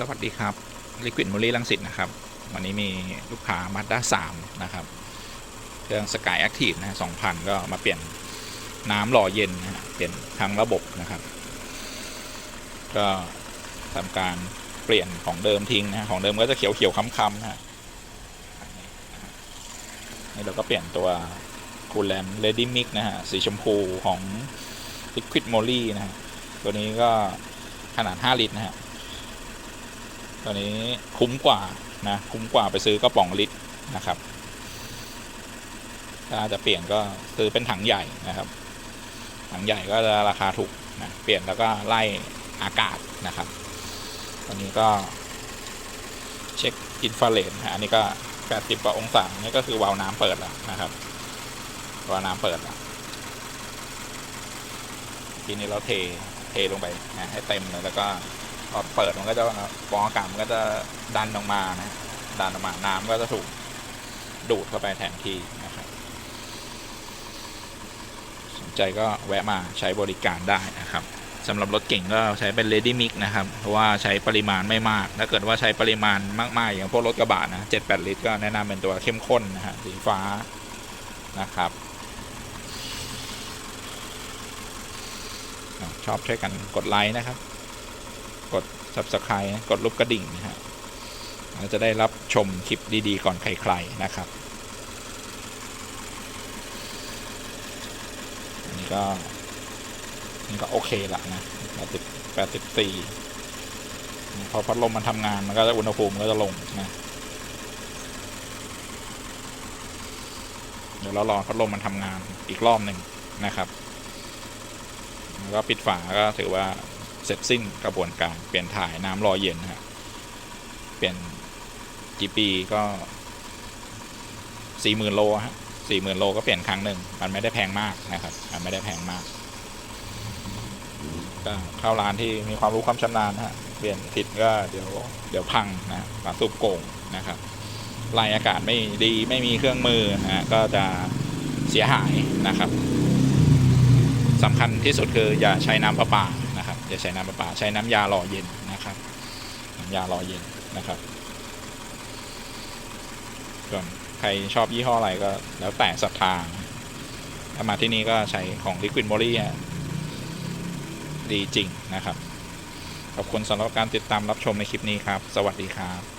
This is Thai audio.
สวัสดีครับ Liquid m o l y ลังสิตนะครับ วันนี้มีลูกค้า Mazda 3 นะครับ เครื่อง Sky Active นะ2,000 ก็มาเปลี่ยนน้ำหล่อเย็นนะเปลี่ยนทั้งระบบนะครับ ก็ทำการเปลี่ยนของเดิมทิ้งนะของเดิมก็จะเขียวเขียวๆค้ำๆนะฮะนี่เราก็เปลี่ยนตัวคูลแลน Ready Mix นะฮะสีชมพูของ Liquid m o l y นะฮะตัวนี้ก็ขนาด 5 ลิตรนะฮะ ตัวนี้คุ้มกว่านะคุ้มกว่าไปซื้อกระป๋องลิตรนะครับ ถ้าจะเปลี่ยนก็ซื้อเป็นถังใหญ่นะครับถังใหญ่ก็จะราคาถูกนะเปลี่ยนแล้วก็ไล่อากาศนะครับตัวนี้ก็เช็คอินฟราเรดนอันนี้ก็ 80กว่าองศานี่ก็คือวาล์วน้ำเปิดแล้วนะครับวาล์วน้ำเปิดแล้วทีนี้เราเทเทลงไปนะให้เต็มเลยแล้วก็ อเปิดมันก็จะฟองอากาศมันก็จะดันออกมานะดันออกมาน้ำก็จะถูกดูดเข้าไปแทนที่นะครับสนใจก็แวะมาใช้บริการได้นะครับสำหรับรถเก่งก็ใช้เป็น Ready Mix นะครับ เพราะว่าใช้ปริมาณไม่มาก ถ้าเกิดว่าใช้ปริมาณมาก ๆ อย่างพวกรถกระบะนะ 7-8 ลิตรก็แนะนำเป็นตัวเข้มข้นนะฮะสีฟ้านะครับ ชอบช่วยกันกดไลค์นะครับ กด subscribe กดรูปกระดิ่งนะฮะเราจะได้รับชมคลิปดีๆ ก่อนใครๆนะครับอันนี้ก็นี่ก็โอเคละนะแปดสิบแปดสิบสี่พอพัดลมมันทำงานมันก็จะอุณหภูมิก็จะลงนะเดี๋ยวเรารอพัดลมมันทำงานอีกรอบหนึ่งนะครับ แล้วก็ปิดฝาก็ถือว่า เสร็จสิ้นกระบวนการเปลี่ยนถ่ายน้ำรอเย็นฮะเปลี่ยนกี่ปีก็สี่หมื่นโลฮะสี่หมื่นโลก็เปลี่ยนครั้งหนึ่งมันไม่ได้แพงมากนะครับ มันไม่ได้แพงมากก็เข้าร้านที่มีความรู้ความชำนาญฮะเปลี่ยนผิดก็เดี๋ยวเดี๋ยวพังนะฝาสูบโก่งนะครับไล่อากาศไม่ดีไม่มีเครื่องมือนะฮะก็จะเสียหายนะครับสำคัญที่สุดคืออย่าใช้น้ำประปา อย่าใช้น้ำประปาใช้น้ำยาหล่อเย็นนะครับน้ำยาหล่อเย็นนะครับส่วนใครชอบยี่ห้ออะไรก็แล้วแต่ศรัทธาถ้ามาที่นี่ก็ใช้ของ Liquid m o l y ดีจริงนะครับ ขอบคุณสำหรับการติดตามรับชมในคลิปนี้ครับ สวัสดีครับ